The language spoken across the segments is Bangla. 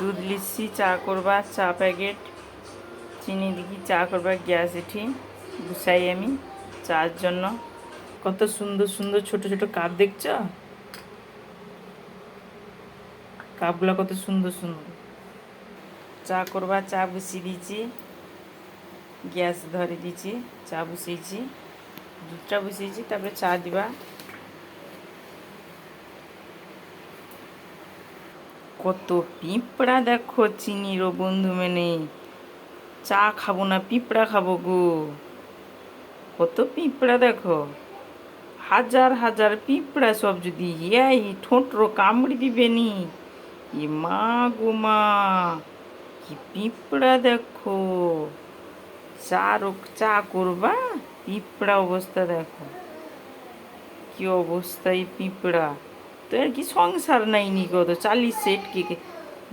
দুধ লিচ্ছি, চা করবা, চা প্যাকেট, চিনি দিকি, চা করবা, গ্যাস এটি, গুছাই আমি চার জন্য। কত সুন্দর সুন্দর ছোট ছোট কাপ দেখছ? কাপগুলো কত সুন্দর সুন্দর। চা করবা, চা বসিয়ে দিয়েছি, গ্যাস ধরে দিয়েছি, চা বসিয়েছি, দুধটা বসিয়েছি, তারপরে চা দিবা। কত পিঁপড়া দেখো চিনিরও বন্ধু মেনে। চা খাব না, পিঁপড়া খাব গো। কত পিঁপড়া দেখো। হাজার হাজার পিঁপড়া সব যদি এই ঠোঁটরো কামড়ি দিবে নি। এ মা গো মা, কি পিঁপড়া দেখো। চা চা করবা, পিঁপড়া অবস্থা দেখো। কি অবস্থা এই পিঁপড়া? তো এর কি সংসার নাই নি কত চালিশ সেট কে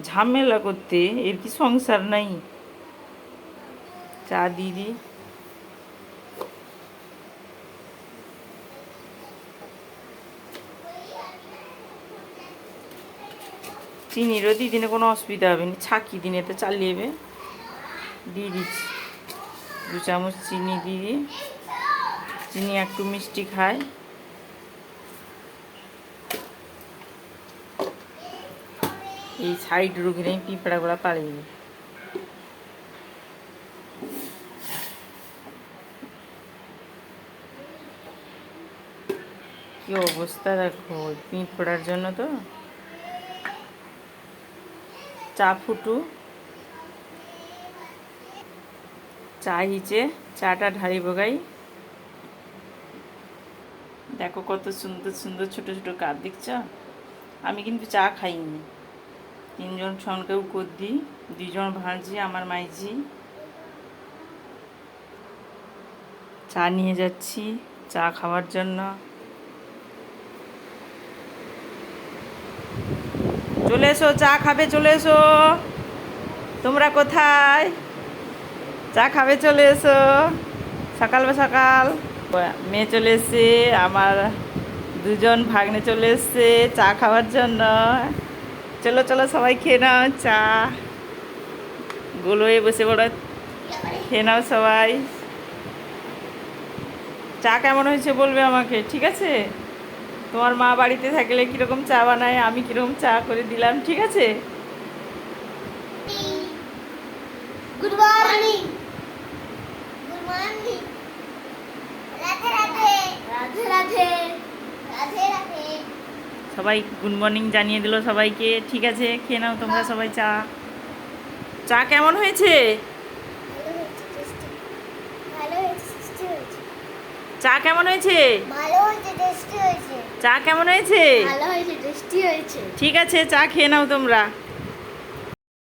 ঝামেলা করতে, এর কি সংসার নাই? চা দিদি চিনিরও দিদিনে কোনো অসুবিধা হবে না। ছাকি দিনে তো চালিয়ে যাবে দিয়ে দিচ্ছি। দু চামচ চিনি দিয়ে চিনি একটু মিষ্টি খায়। এই সাইড রুগিরে পিঁপড়াগুলো পালিয়ে যাবে কি অবস্থা দেখো পিঁপড়ার জন্য তো। চা ফুটু। চা হিচে, চাটা ঢালি বগাই। দেখো কত সুন্দর সুন্দর ছোট ছোট কাপ, দেখছ? আমি কিন্তু চা খাইনি। তিনজন ছনকেও করদি দুজন ভাঁজি আমার মাইজি। চা নিয়ে যাচ্ছি, চা খাওয়ার জন্য। চলে এসো, চা খাবে, চলে এসো। তোমরা কোথায়? চা খাবে, চলে এসো। সকাল সকাল। মেয়ে চলে এসছে, আমার দুজন ভাগ্নে চলে এসছে, চা খাওয়ার জন্য। চলো চলো, সবাই খেয়ে নাও, চা। গোলোয় বসে বড় খেয়ে নাও সবাই। চা কেমন হয়েছে বলবে আমাকে, ঠিক আছে? তোমার মা বাড়িতে থাকলে কীরকম চা বানায়, আমি কীরকম চা করে দিলাম, ঠিক আছে? গুড মর্নিং গুড মর্নিং সবাই গুড মর্নিং জানিয়ে দিল সবাইকে। ঠিক আছে খেয়ে নাও তোমরা সবাই চা। চা কেমন হয়েছে? চা কেমন হয়েছে? চা কেমন হয়েছে? ঠিক আছে চা খেয়ে নাও তোমরা।